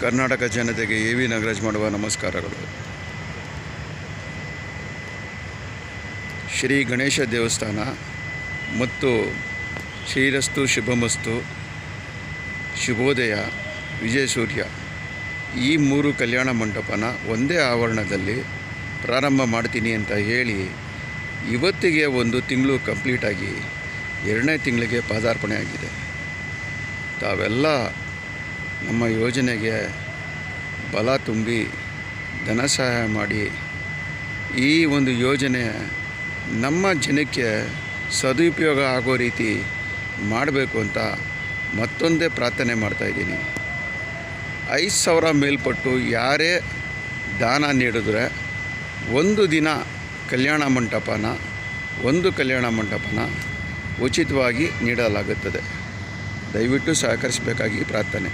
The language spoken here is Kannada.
ಕರ್ನಾಟಕ ಜನತೆಗೆ ಎ ವಿ ನಾಗರಾಜ್ ಮಾಡುವ ನಮಸ್ಕಾರಗಳು. ಶ್ರೀ ಗಣೇಶ ದೇವಸ್ಥಾನ ಮತ್ತು ಶ್ರೀರಸ್ತು ಶುಭಮಸ್ತು ಶುಭೋದಯ ವಿಜಯ ಸೂರ್ಯ ಈ ಮೂರು ಕಲ್ಯಾಣ ಮಂಟಪನ ಒಂದೇ ಆವರಣದಲ್ಲಿ ಪ್ರಾರಂಭ ಮಾಡ್ತೀನಿ ಅಂತ ಹೇಳಿ ಇವತ್ತಿಗೆ ಒಂದು ತಿಂಗಳು ಕಂಪ್ಲೀಟಾಗಿ ಎರಡನೇ ತಿಂಗಳಿಗೆ ಪಾದಾರ್ಪಣೆ ಆಗಿದೆ ತಾವೆಲ್ಲ ನಮ್ಮ ಯೋಜನೆಗೆ ಬಲ ತುಂಬಿ ಧನ ಸಹಾಯ ಮಾಡಿ ಈ ಒಂದು ಯೋಜನೆ ನಮ್ಮ ಜನಕ್ಕೆ ಸದುಪಯೋಗ ಆಗೋ ರೀತಿ ಮಾಡಬೇಕು ಅಂತ ಮತ್ತೊಂದೇ ಪ್ರಾರ್ಥನೆ ಮಾಡ್ತಾಯಿದ್ದೀನಿ ಐದು ಸಾವಿರ ಮೇಲ್ಪಟ್ಟು ಯಾರೇ ದಾನ ನೀಡಿದ್ರೆ ಒಂದು ದಿನ ಕಲ್ಯಾಣ ಮಂಟಪನ, ಒಂದು ಕಲ್ಯಾಣ ಮಂಟಪನ ಉಚಿತವಾಗಿ ನೀಡಲಾಗುತ್ತದೆ. ದಯವಿಟ್ಟು ಸಹಕರಿಸಬೇಕಾಗಿ ಪ್ರಾರ್ಥನೆ.